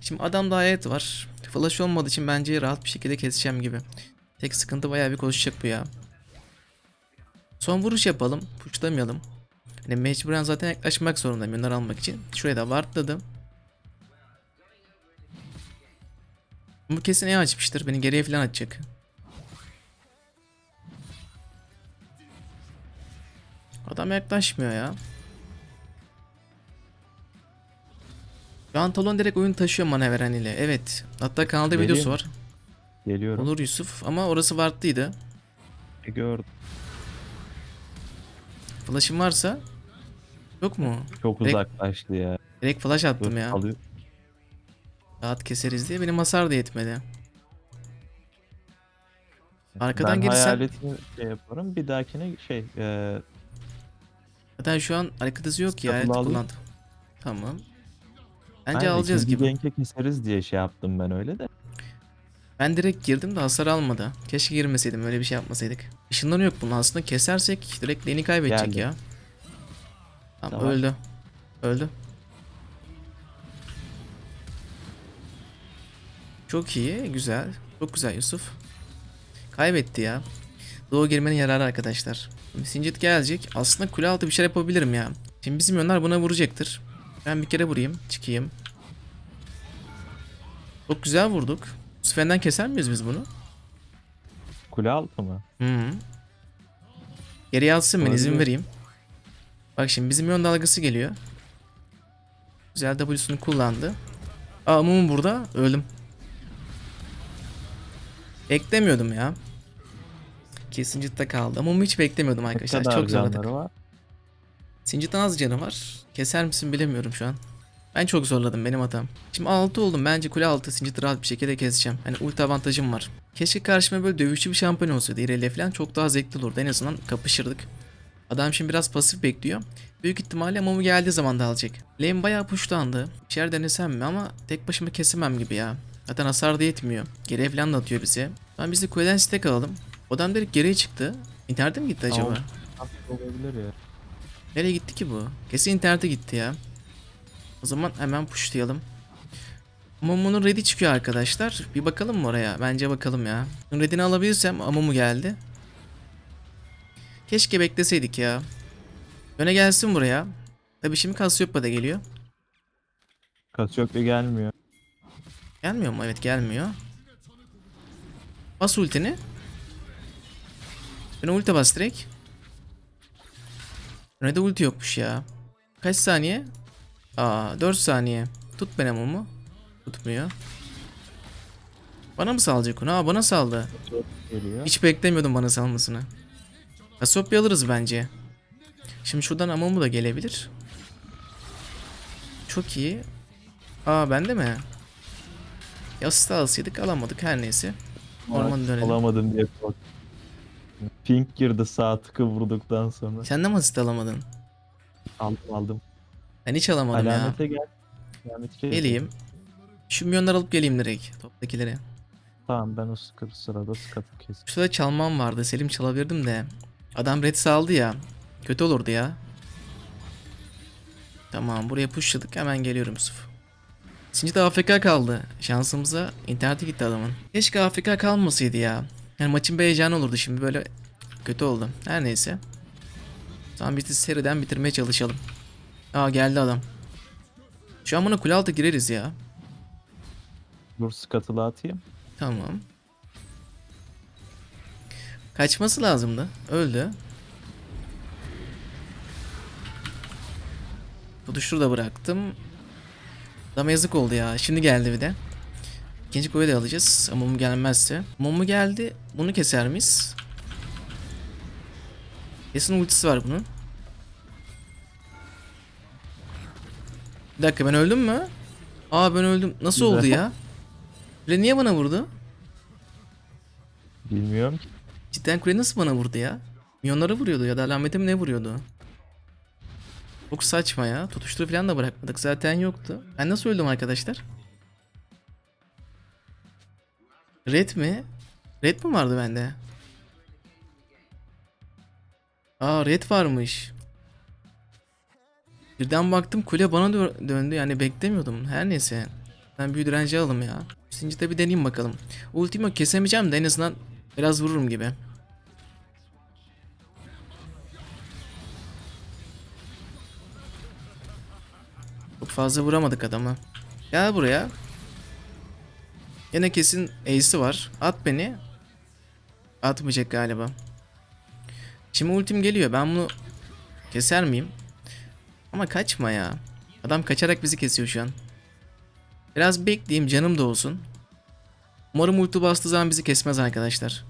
Şimdi adamda hayat var. Flash olmadığı için bence rahat bir şekilde keseceğim gibi. Tek sıkıntı bayağı bir koşacak bu ya. Son vuruş yapalım. Puçlamayalım. Hani mecburen zaten yaklaşmak zorundayım yönler almak için. Şuraya da wardladım. Bu kesin E açmıştır. Beni geriye falan atacak. Adam yaklaşmıyor ya. Şu an Talon direkt oyun taşıyor Maneveren ile. Evet. Hatta kanalda Vereyim. videosu var. Geliyorum. Olur Yusuf ama orası wardlıydı. E, Gördüm. Flash'ın varsa yok mu? Çok Direkt- uzaklaştı ya. Direkt flash attım Dur, ya. alıyor. Rahat keseriz diye benim hasar da yetmedi. Arkadan ben girsem- hayaletini şey yaparım. Bir dahakine şey e, Zaten şu an arkadası yok ya. Alayım. kullandım. Tamam. Bence aynen, alacağız ikinci gibi. Genke keseriz diye şey yaptım ben öyle de. Ben direkt girdim de hasar almadı. Keşke girmeseydim öyle bir şey yapmasaydık. Işınları yok bunun aslında kesersek direkt lane'i kaybedecek Geldi. ya. Tamam, Tamam. öldü. Öldü. Çok iyi güzel. Çok güzel Yusuf. Kaybetti ya. Doğu girmenin yararı arkadaşlar. Singed gelecek. Aslında kule altı bir şey yapabilirim ya. Şimdi bizim yönler buna vuracaktır. Ben bir kere vurayım. Çıkayım. Çok güzel vurduk. Sven'den keser miyiz biz bunu? Kule altı mı? Hı hı. Geriye atsın ben izin vereyim. Bak şimdi bizim yön dalgası geliyor. Güzel W'sunu kullandı. Aa Mumu burada. Öldüm. Beklemiyordum ya. Kesinlikle kaldı. Mumu hiç beklemiyordum arkadaşlar. Çok zorladık. var? Singit'in az canı var. Keser misin bilemiyorum şu an. Ben çok zorladım benim hatam. Şimdi 6 oldum. Bence kule altı Singit'i rahat bir şekilde keseceğim. Hani ulti avantajım var. Keşke karşıma böyle dövüşçü bir şampiyon olsaydı. İrelia falan çok daha zevkli olurdu. En azından kapışırdık. Adam şimdi biraz pasif bekliyor. Büyük ihtimalle Momu geldiği zaman da alacak. Lane bayağı pushlandı. Bir şeyler denesem mi ama tek başıma kesemem gibi ya. Zaten hasar da yetmiyor. Geriye falan da atıyor bize. Tamam biz de kuleden stack alalım. Adam direkt geriye çıktı. İnternete mi gitti acaba? Olabilir ya? Nereye gitti ki bu? Kesin internete gitti ya. O zaman hemen pushlayalım. Amumu'nun ready çıkıyor arkadaşlar. Bir bakalım mı oraya? Bence bakalım ya. Ready'ni alabilirsem Amumu geldi. Keşke bekleseydik ya. Öne gelsin buraya. Tabi şimdi Cassiopeia da geliyor. Kasyokya gelmiyor. Gelmiyor mu? Evet gelmiyor. Bas ultini. Ben ulti bas direkt. Önde ulti yokmuş ya. Kaç saniye? Aa 4 saniye. Tut benim mumu. Tutmuyor. Bana mı salacak onu? Aa bana saldı. Geliyor. Hiç beklemiyordum bana salmasını. Kasopya alırız bence. Şimdi şuradan Amumu da gelebilir. Çok iyi. Aa bende mi? Yassı alsaydık alamadık her neyse. Ormana dönelim. Alamadım diye korktum. Pink girdi sağ tıkı vurduktan sonra. Sen de mi asist alamadın? Aldım aldım. Ben hiç alamadım ya. Alamete gel. Alamete gel. Geleyim. Şu milyonları alıp geleyim direkt. Toptakileri. Tamam ben o sıkı sırada sıkatı kesin. Şurada çalmam vardı. Selim çalabilirdim de. Adam red saldı ya. Kötü olurdu ya. Tamam buraya pushladık. Hemen geliyorum Yusuf. Şimdi de AFK kaldı. Şansımıza internete gitti adamın. Keşke AFK kalmasaydı ya. Yani maçın bir heyecanı olurdu şimdi böyle kötü oldu. Her neyse. Tamam biz de seriden bitirmeye çalışalım. Aa geldi adam. Şu an buna kule altı gireriz ya. Dur sıkatılı atayım. Tamam. Kaçması lazımdı. Öldü. Tutuştur da bıraktım. Adama yazık oldu ya. Şimdi geldi bir de. İkinci koyu da alacağız. Mumu gelmezse. Mumu geldi. Bunu keser miyiz? Kesin ultisi var bunun. Bir dakika ben öldüm mü? Aa ben öldüm. Nasıl oldu ya? Kule niye bana vurdu? Bilmiyorum ki. Cidden kule nasıl bana vurdu ya? Milyonlara vuruyordu ya da alamete mi ne vuruyordu? Çok saçma ya. Tutuştur falan da bırakmadık. Zaten yoktu. Ben nasıl öldüm arkadaşlar? Red mi? Red mi vardı bende? Aa red varmış. Birden baktım kule bana dö- döndü yani beklemiyordum. Her neyse. Ben büyü direnci alalım ya. Sincit'e bir deneyeyim bakalım. Ultim yok kesemeyeceğim de en azından biraz vururum gibi. Çok fazla vuramadık adamı. Gel buraya. Yine kesin ace'i var. At beni. Atmayacak galiba. Şimdi ultim geliyor. Ben bunu keser miyim? Ama kaçma ya. Adam kaçarak bizi kesiyor şu an. Biraz bekleyeyim canım da olsun. Umarım ulti bastığı zaman bizi kesmez arkadaşlar.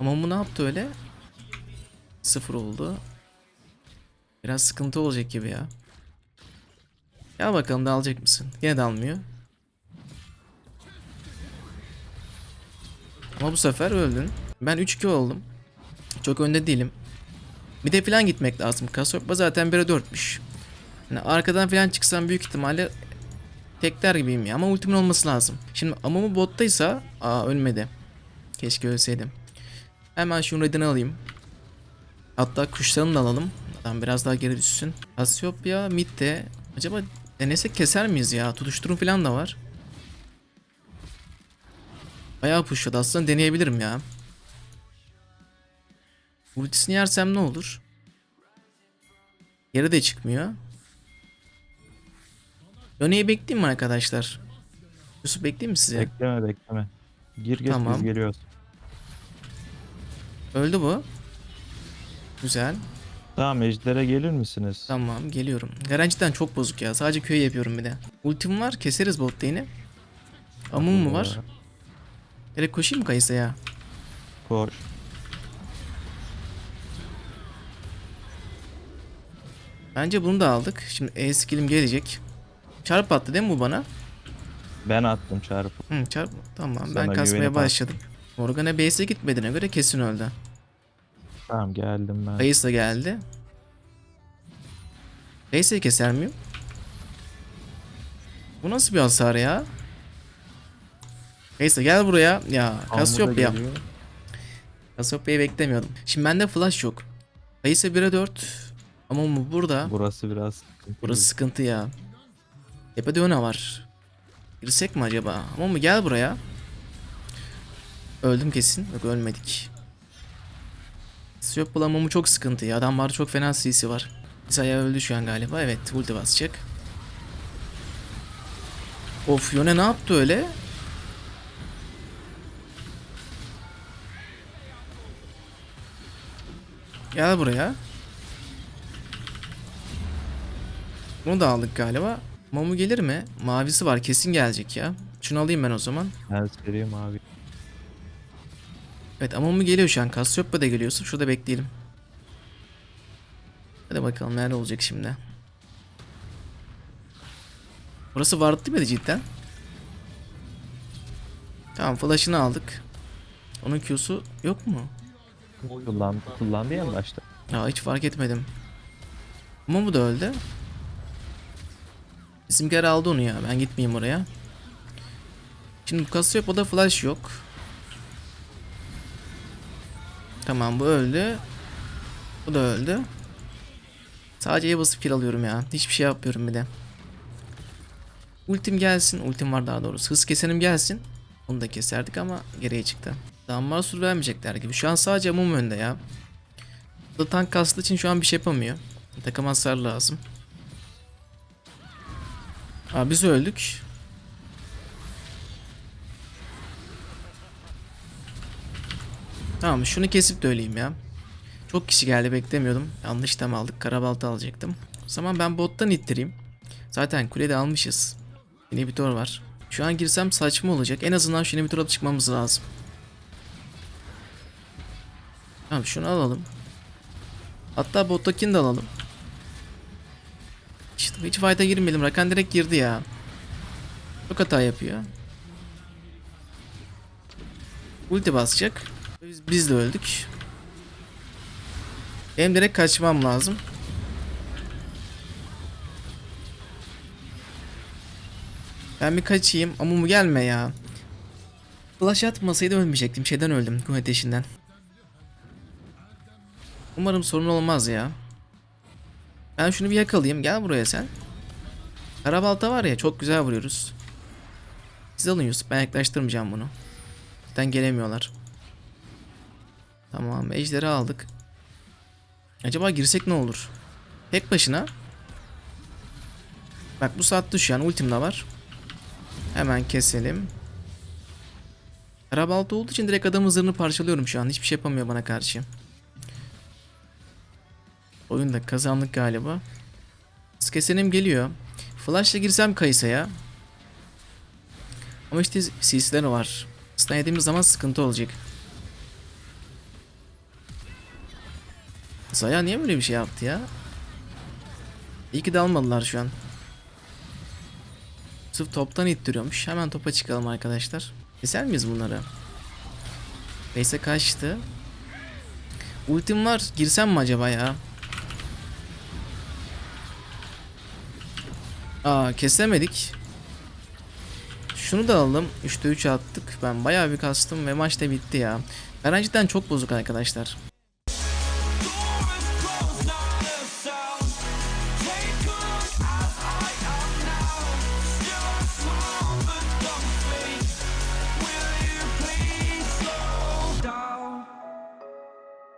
Ama bu ne yaptı öyle? Sıfır oldu. Biraz sıkıntı olacak gibi ya. Ya bakalım dalacak mısın? Yine dalmıyor. Ama bu sefer öldün. Ben 3-2 oldum. Çok önde değilim. Bir de falan gitmek lazım. Kasoppa zaten 1'e 4'müş. Yani arkadan falan çıksam büyük ihtimalle tekler gibiyim ya ama ultimin olması lazım. Şimdi Amumu bottaysa aa ölmedi. Keşke ölseydim. Hemen şunu redini alayım. Hatta kuşlarını da alalım. Adam biraz daha geri düşsün. Cassiopeia midde. Acaba denesek keser miyiz ya? Tutuşturum falan da var. Bayağı pushladı aslında deneyebilirim ya. Ultisini yersem ne olur? Yere de çıkmıyor. Yone'yi bekleyeyim mi arkadaşlar? Yusuf bekleyeyim mi size? Bekleme bekleme. Gir geç Tamam. biz geliyoruz. Öldü bu. Güzel. Tamam ejder'e gelir misiniz? Tamam geliyorum. Garanciden çok bozuk ya. Sadece köy yapıyorum bir de. Ultim var keseriz bot lane'i. Amum mu var? Direkt koşayım mı Kayısa'ya? Koş. Bence bunu da aldık. Şimdi E skill'im gelecek. Çarp attı değil mi bu bana? Ben attım çarpı. Hı çarp. Tamam ben Sana kasmaya güvenip başladım. Morgana base'e gitmediğine göre kesin öldü. Tamam geldim ben. Kayıs da geldi. Base'e keser miyim? Bu nasıl bir hasar ya? Kayıs gel buraya. Ya Ammu da Cassiopeia. geliyor. Cassiopeia'yı beklemiyordum. Şimdi bende flash yok. Kayısı 1'e 4. Ama bu burada. Burası biraz sıkıntı. Burası sıkıntı ya. Tepede öne var. Girsek mi acaba? Ama mı gel buraya. Öldüm kesin. Yok ölmedik. Siyop bulamamı çok sıkıntı ya. Adam var çok fena CC var. Isaiah öldü şu an galiba. Evet ulti basacak. Of Yone ne yaptı öyle? Gel buraya. Bunu da aldık galiba. Mamu gelir mi? Mavisi var kesin gelecek ya. Şunu alayım ben o zaman. Ben seriyim abi. Evet ama Mamu geliyor şu an. Cassiopeia da geliyorsa şurada bekleyelim. Hadi bakalım nerede olacak şimdi. Burası ward değil miydi cidden? Tamam flash'ını aldık. Onun Q'su yok mu? Kullandı, kullandı ya başta. Ya hiç fark etmedim. Ama bu da öldü. Bizimkiler aldı onu ya. Ben gitmeyeyim oraya. Şimdi bu Cassiopeia'da flash yok. Tamam bu öldü. Bu da öldü. Sadece E basıp kill alıyorum ya. Hiçbir şey yapmıyorum bir de. Ultim gelsin. Ultim var daha doğrusu. Hız kesenim gelsin. Onu da keserdik ama geriye çıktı. Damar sur vermeyecekler gibi. Şu an sadece mum önde ya. Bu da tank kastığı için şu an bir şey yapamıyor. Takım hasar lazım. Aa, biz öldük. Tamam şunu kesip de öleyim ya. Çok kişi geldi beklemiyordum. Yanlış tam aldık. Karabalta alacaktım. O zaman ben bottan ittireyim. Zaten kulede almışız. İnhibitor var. Şu an girsem saçma olacak. En azından şu inhibitor alıp çıkmamız lazım. Tamam şunu alalım. Hatta bottakini de alalım. Hiç fight'a girmeyelim. Rakan direkt girdi ya. Çok hata yapıyor. Ulti basacak. Biz, biz de öldük. Benim direkt kaçmam lazım. Ben bir kaçayım. Ama mu gelme ya. Flash atmasaydı ölmeyecektim. Şeyden öldüm. Kum ateşinden. Umarım sorun olmaz ya. Ben şunu bir yakalayayım. Gel buraya sen. Karabalta var ya çok güzel vuruyoruz. Siz alın Yusuf ben yaklaştırmayacağım bunu. Zaten gelemiyorlar. Tamam ejderi aldık. Acaba girsek ne olur? Tek başına. Bak bu saat düşüyor yani ultim de var. Hemen keselim. Karabalta olduğu için direkt adamın zırhını parçalıyorum şu an. Hiçbir şey yapamıyor bana karşı. Oyunda kazandık galiba. Kesenim geliyor. Flash'la girsem Kayısa'ya. Ama işte CC'ler var. Stun yediğimiz zaman sıkıntı olacak. Zaya niye böyle bir şey yaptı ya? İyi ki de almadılar şu an. Sırf toptan ittiriyormuş. Hemen topa çıkalım arkadaşlar. Keser miyiz bunları? Neyse kaçtı. Ultim var. Girsem mi acaba ya? Aa kesemedik. Şunu da alalım. 3'te 3 attık. Ben bayağı bir kastım ve maç da bitti ya. Garanciden çok bozuk arkadaşlar.